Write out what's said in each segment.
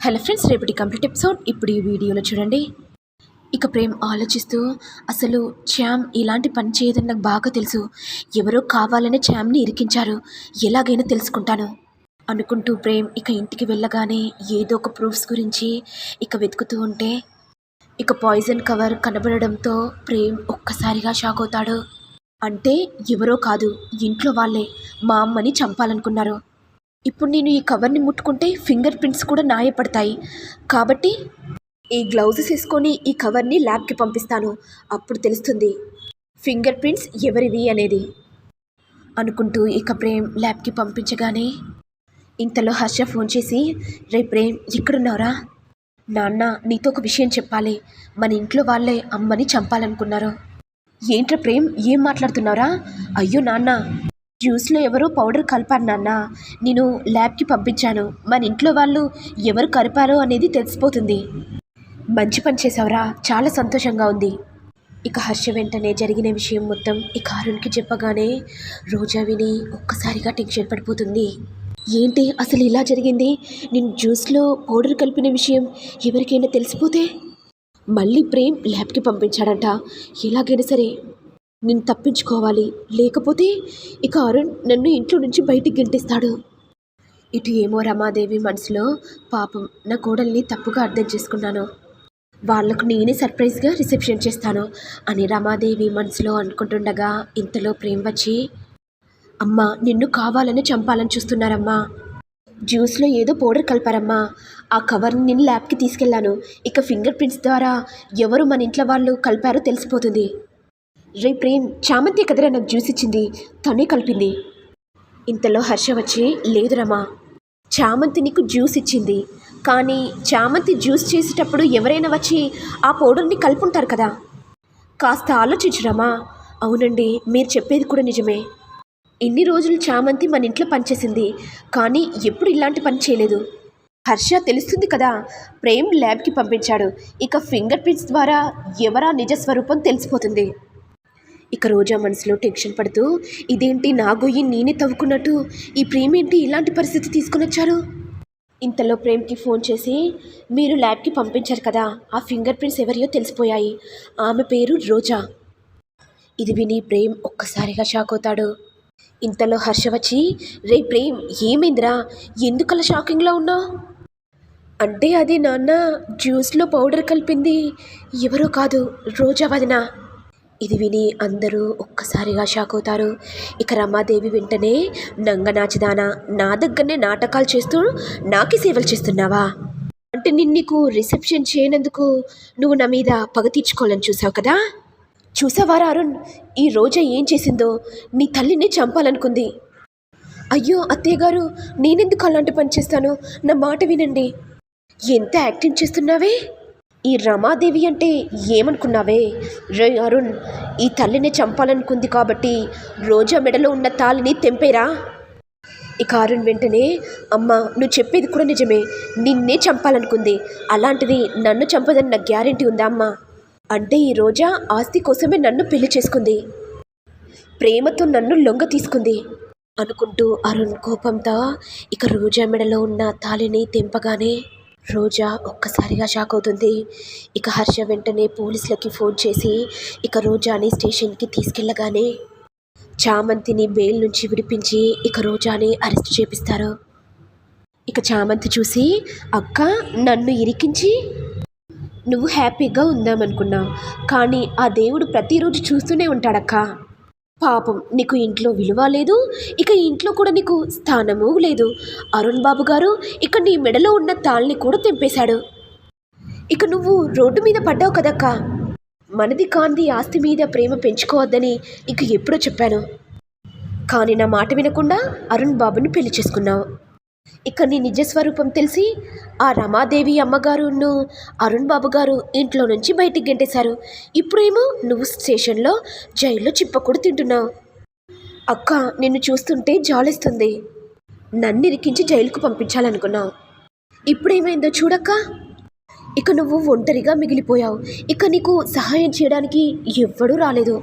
Hello friends రేపటి complete episode. ఇప్పుడు ఈ వీడియోలో చూడండి. ఇక ప్రేమ్ ఆలోచిస్తూ అసలు శ్యామ్ ఇలాంటి పని చేయదని నాకు బాగా తెలుసు. ఎవరో కావాలనే శ్యామ్ని ఇరికించారు. ఎలాగైనా తెలుసుకుంటాను అనుకుంటూ ప్రేమ్ ఇక ఇంటికి వెళ్ళగానే ఏదో ఒక ప్రూఫ్స్ గురించి ఇక వెతుకుతూ ఉంటే ఇక పాయిజన్ కవర్ కనబడడంతో ప్రేమ్ ఒక్కసారిగా షాక్ అవుతాడు. అంటే ఎవరో కాదు ఇంట్లో వాళ్ళే. మా అమ్మని చంపాలనుకున్నారు. ఇప్పుడు నేను ఈ కవర్ని ముట్టుకుంటే ఫింగర్ ప్రింట్స్ కూడా నాయపడతాయి. కాబట్టి ఈ గ్లౌజెస్ వేసుకొని ఈ కవర్ని ల్యాబ్కి పంపిస్తాను. అప్పుడు తెలుస్తుంది ఫింగర్ ప్రింట్స్ ఎవరివి అనేది. అనుకుంటూ ఇక ప్రేమ్ ల్యాబ్కి పంపించగానే ఇంతలో హర్ష ఫోన్ చేసి రే ప్రేమ్ ఎక్కడున్నారా నాన్న నీతో ఒక విషయం చెప్పాలి. మన ఇంట్లో వాళ్ళే అమ్మని చంపాలనుకున్నారు. ఏంట్రా ప్రేమ్ ఏం మాట్లాడుతున్నారా? అయ్యో నాన్న జ్యూస్లో ఎవరో పౌడర్ కలిపారు నాన్న. నేను ల్యాబ్కి పంపించాను. మన ఇంట్లో వాళ్ళు ఎవరు కలిపారో అనేది తెలిసిపోతుంది. మంచి పని చేసావురా చాలా సంతోషంగా ఉంది. ఇక హర్ష వెంటనే జరిగిన విషయం మొత్తం ఇక అరుణ్కి చెప్పగానే రోజా విని ఒక్కసారిగా టెన్షన్ పడిపోతుంది. ఏంటి అసలు ఇలా జరిగింది? నేను జ్యూస్లో పౌడర్ కలిపిన విషయం ఎవరికైనా తెలిసిపోతే? మళ్ళీ ప్రేమ్ ల్యాబ్కి పంపించాడంట. ఎలాగైనా సరే నేను తప్పించుకోవాలి. లేకపోతే ఇక అరుణ్ నన్ను ఇంట్లో నుంచి బయటికి గెంటిస్తాడు. ఇటు ఏమో రమాదేవి మనసులో పాపం నా కోడల్ని తప్పుగా అర్థం చేసుకున్నాను. వాళ్ళకు నేనే సర్ప్రైజ్గా రిసెప్షన్ చేస్తాను అని రమాదేవి మనసులో అనుకుంటుండగా ఇంతలో ప్రేమ్ వచ్చి అమ్మ నిన్ను కావాలని చంపాలని చూస్తున్నారమ్మా. జ్యూస్లో ఏదో పౌడర్ కలిపారమ్మా. ఆ కవర్ని నేను ల్యాబ్కి తీసుకెళ్ళాను ఇక ఫింగర్ ప్రింట్స్ ద్వారా ఎవరు మన ఇంట్లో వాళ్ళు కలిపారో తెలిసిపోతుంది. రే ప్రేమ్ చామంతి కదరా నాకు జ్యూస్ ఇచ్చింది. తనే కలిపింది. ఇంతలో హర్ష వచ్చి లేదు రమా చామంతి నీకు జ్యూస్ ఇచ్చింది. కానీ చామంతి జ్యూస్ చేసేటప్పుడు ఎవరైనా వచ్చి ఆ పౌడర్ని కలుపుంటారు కదా. కాస్త ఆలోచించురమ్మా అవునండి మీరు చెప్పేది కూడా నిజమే. ఇన్ని రోజులు చామంతి మన ఇంట్లో పనిచేసింది కానీ ఎప్పుడు ఇలాంటి పని చేయలేదు. హర్ష తెలుస్తుంది కదా ప్రేమ్ ల్యాబ్కి పంపించాడు. ఇక ఫింగర్ ప్రింట్స్ ద్వారా ఎవరా నిజ స్వరూపం తెలిసిపోతుంది. ఇక రోజా మనసులో టెన్షన్ పడుతూ ఇదేంటి నా గొయ్యి నేనే తవ్వుకున్నట్టు? ఈ ప్రేమ్ ఏంటి ఇలాంటి పరిస్థితి తీసుకుని వచ్చారు? ఇంతలో ప్రేమ్కి ఫోన్ చేసి మీరు ల్యాబ్కి పంపించారు కదా ఆ ఫింగర్ ప్రింట్స్ ఎవరియో తెలిసిపోయాయి. ఆమె పేరు రోజా. ఇది విని ప్రేమ్ ఒక్కసారిగా షాక్ అవుతాడు. ఇంతలో హర్ష వచ్చి రే ప్రేమ్ ఏమైందిరా? ఎందుకలా షాకింగ్లో ఉన్నావు? అంటే అది నాన్న జ్యూస్లో పౌడర్ కలిపింది. ఎవరో కాదు రోజా వదినా. ఇది విని అందరూ ఒక్కసారిగా షాక్ అవుతారు. ఇక రమాదేవి వెంటనే నంగనాచదానా నా దగ్గరనే నాటకాలు చేస్తూ నాకే సేవలు చేస్తున్నావా? అంటే నిన్ను నీకు రిసెప్షన్ చేయనందుకు నువ్వు నా మీద పగ తీర్చుకోవాలని చూసావు కదా? చూసావారా అరుణ్? ఈ రోజా ఏం చేసిందో నీ తల్లిని చంపాలనుకుంది. అయ్యో అత్తయ్య గారు నేనెందుకు అలాంటి పని చేస్తాను? నా మాట వినండి. ఎంత యాక్టింగ్ చేస్తున్నావే? ఈ రమాదేవి అంటే ఏమనుకున్నావే? రే అరుణ్ ఈ తల్లిని చంపాలనుకుంది కాబట్టి రోజా మెడలో ఉన్న తాళిని తెంపేరా. ఇక అరుణ్ వెంటనే అమ్మ నువ్వు చెప్పేది కూడా నిజమే. నిన్నే చంపాలనుకుంది. అలాంటిది నన్ను చంపదని నాకు గ్యారెంటీ ఉందా అమ్మ? అంటే ఈ రోజా ఆస్తి కోసమే నన్ను పెళ్ళి చేసుకుంది. ప్రేమతో నన్ను లొంగ తీసుకుంది. అనుకుంటూ అరుణ్ కోపంతో ఇక రోజా మెడలో ఉన్న తాళిని తెంపగానే రోజా ఒక్కసారిగా షాక్ అవుతుంది. ఇక హర్ష వెంటనే పోలీసులకి ఫోన్ చేసి ఇక రోజాని స్టేషన్కి తీసుకెళ్ళగానే చామంతిని బెయిల్ నుంచి విడిపించి ఇక రోజాని అరెస్ట్ చేపిస్తారు. ఇక చామంతి చూసి అక్క నన్ను ఇరికించి? నువ్వు హ్యాపీగా ఉందామనుకున్నావు కానీ ఆ దేవుడు ప్రతిరోజు చూస్తూనే ఉంటాడక్క. పాపం నీకు ఇంట్లో విలువ లేదు ఇక ఇంట్లో కూడా నీకు స్థానము లేదు. అరుణ్ బాబు గారు ఇక నీ మెడలో ఉన్న తాళ్ళని కూడా తెంపేశాడు. ఇక నువ్వు రోడ్డు మీద పడ్డావు కదక్క? మనది కాంది ఆస్తి మీద ప్రేమ పెంచుకోవద్దని ఇక ఎప్పుడో చెప్పాను. కానీ నా మాట వినకుండా అరుణ్ బాబుని పెళ్ళి చేసుకున్నావు. ఇక నీ నిజ స్వరూపం తెలిసి ఆ రమాదేవి అమ్మగారును అరుణ్ బాబు గారు ఇంట్లో నుంచి బయటికి గెంటేశారు. ఇప్పుడేమో నువ్వు స్టేషన్లో జైల్లో చిప్పకూడు తింటున్నావు. అక్క నిన్ను చూస్తుంటే జాలిస్తుంది. నన్ను ఇరికించి జైలుకు పంపించాలనుకున్నావు. ఇప్పుడేమైందో చూడక్క. ఇక నువ్వు ఒంటరిగా మిగిలిపోయావు. ఇక నీకు సహాయం చేయడానికి ఎవ్వడూ రాలేదు.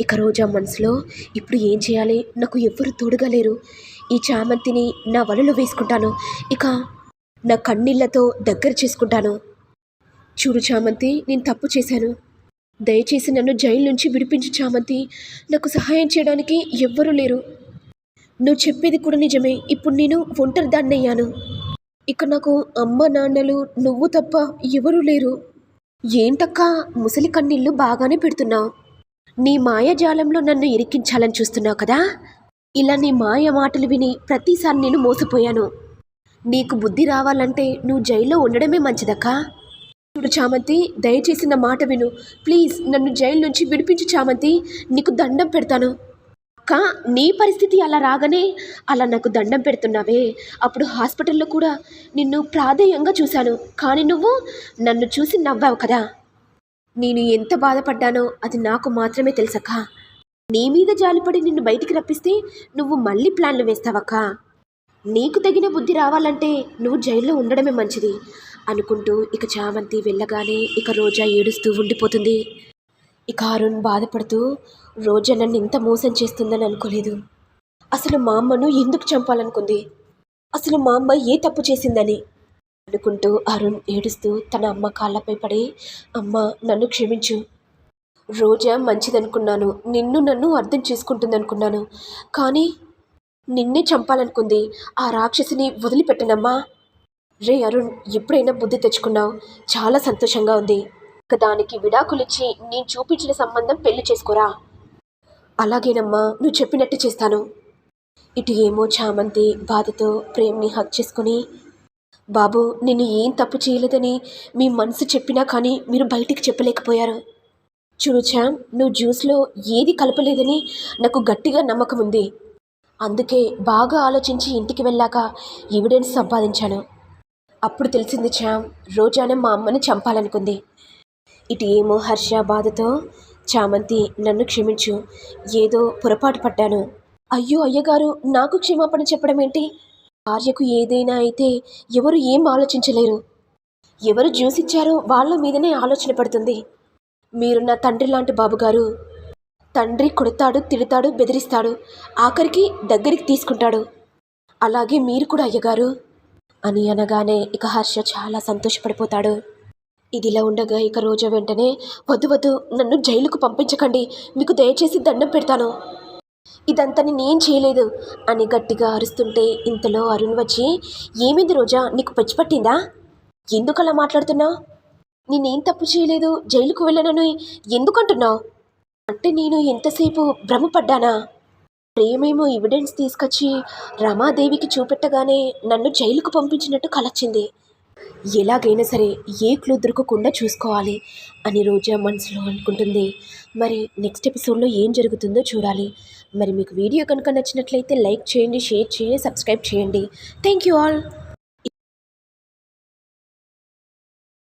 ఇక రోజా మనసులో ఇప్పుడు ఏం చేయాలి? నాకు ఎవ్వరు తోడుగా లేరు. ఈ చామంతిని నా వలలో వేసుకుంటాను. ఇక నా కన్నీళ్ళతో దగ్గర చేసుకుంటాను. చూడు చామంతి నేను తప్పు చేశాను. దయచేసి నన్ను జైలు నుంచి విడిపించు చామంతి. నాకు సహాయం చేయడానికి ఎవ్వరూ లేరు. నువ్వు చెప్పేది కూడా నిజమే. ఇప్పుడు నేను ఒంటరి దాన్నయ్యాను ఇక నాకు అమ్మ నాన్నలు నువ్వు తప్ప ఎవరూ లేరు. ఏంటక్క? ముసలి కన్నీళ్ళు బాగానే పెడుతున్నావు. నీ మాయాజాలంలో నన్ను ఇరికించాలని చూస్తున్నావు కదా? ఇలా నీ మాయ మాటలు విని ప్రతిసారి నేను మోసపోయాను. నీకు బుద్ధి రావాలంటే నువ్వు జైల్లో ఉండడమే మంచిదక్కా? చూడు చామంతి దయచేసి నా మాట విను. ప్లీజ్ నన్ను జైలు నుంచి విడిపించు చామంతి. నీకు దండం పెడతాను. అక్క నీ పరిస్థితి అలా రాగానే అలా నాకు దండం పెడుతున్నావే. అప్పుడు హాస్పిటల్లో కూడా నిన్ను ప్రాధేయంగా చూశాను. కానీ నువ్వు నన్ను చూసి నవ్వావు కదా? నేను ఎంత బాధపడ్డానో అది నాకు మాత్రమే తెలుసక్క. నీ మీద జాలిపడి నిన్ను బయటికి రప్పిస్తే నువ్వు మళ్ళీ ప్లాన్లు వేస్తావక్క. నీకు తగిన బుద్ధి రావాలంటే నువ్వు జైల్లో ఉండడమే మంచిది అనుకుంటూ ఇక చామంతి వెళ్ళగానే ఇక రోజా ఏడుస్తూ ఉండిపోతుంది. ఇక అరుణ్ బాధపడుతూ రోజా నన్ను ఇంత మోసం చేస్తుందని అనుకోలేదు. అసలు మా అమ్మను ఎందుకు చంపాలనుకుంది? అసలు మా అమ్మ ఏ తప్పు చేసిందని? అనుకుంటూ అరుణ్ ఏడుస్తూ తన అమ్మ కాళ్ళపై పడి అమ్మ నన్ను క్షమించు. రోజా మంచిదనుకున్నాను. నిన్ను నన్ను అర్థం చేసుకుంటుందనుకున్నాను. కానీ నిన్నే చంపాలనుకుంది. ఆ రాక్షసిని వదిలిపెట్టనమ్మా. రే అరుణ్ ఎప్పుడైనా బుద్ధి తెచ్చుకున్నావు. చాలా సంతోషంగా ఉంది. ఇక దానికి విడాకులిచ్చి నేను చూపించిన సంబంధం పెళ్ళి చేసుకోరా. అలాగేనమ్మా నువ్వు చెప్పినట్టు చేస్తాను. ఇటు ఏమో చామంతి బాధతో ప్రేమ్ని హక్ చేసుకుని బాబు నేను ఏం తప్పు చేయలేదని మీ మనసు చెప్పినా కానీ మీరు బయటికి చెప్పలేకపోయారు. చూడు చామ్ నువ్వు జ్యూస్లో ఏది కలపలేదని నాకు గట్టిగా నమ్మకం ఉంది. అందుకే బాగా ఆలోచించి ఇంటికి వెళ్ళాక ఎవిడెన్స్ సంపాదించాను. అప్పుడు తెలిసింది చామ్ రోజానే మా అమ్మని చంపాలనుకుంది. ఇటు ఏమో హర్ష బాధతో చామంతి నన్ను క్షమించు ఏదో పొరపాటు పడ్డాను. అయ్యో అయ్యగారు నాకు క్షమాపణ చెప్పడం ఏంటి భార్యకు ఏదైనా అయితే ఎవరు ఏం ఆలోచించలేరు. ఎవరు జ్యూస్ ఇచ్చారో వాళ్ళ మీదనే ఆలోచన పడుతుంది. మీరు నా తండ్రి లాంటి బాబుగారు తండ్రి కొడతాడు తిడతాడు బెదిరిస్తాడు ఆఖరికి దగ్గరికి తీసుకుంటాడు. అలాగే మీరు కూడా అయ్యగారు అని అనగానే ఇక హర్ష చాలా సంతోషపడిపోతాడు. ఇదిలా ఉండగా ఇక రోజు వెంటనే వద్దు వద్దు నన్ను జైలుకు పంపించకండి మీకు దయచేసి దండం పెడతాను. ఇదంతా నేనేం చేయలేదు అని గట్టిగా అరుస్తుంటే ఇంతలో అరుణ్ వచ్చి ఏమైంది రోజా? నీకు పచ్చిపట్టిందా ఎందుకు అలా మాట్లాడుతున్నావు? నేనేం తప్పు చేయలేదు? జైలుకు వెళ్ళనని ఎందుకంటున్నావు? అంటే నేను ఎంతసేపు భ్రమపడ్డానా? ప్రేమేమో ఎవిడెన్స్ తీసుకొచ్చి రమాదేవికి చూపెట్టగానే నన్ను జైలుకు పంపించినట్టు కలచింది. ఎలాగైనా సరే ఏ క్లూ దొరకకుండా చూసుకోవాలి అని రోజా మనసులో అనుకుంటుంది. మరి నెక్స్ట్ ఎపిసోడ్లో ఏం జరుగుతుందో చూడాలి. మరి మీకు వీడియో కనుక నచ్చినట్లయితే లైక్ చేయండి షేర్ చేయండి సబ్స్క్రైబ్ చేయండి. Thank you all.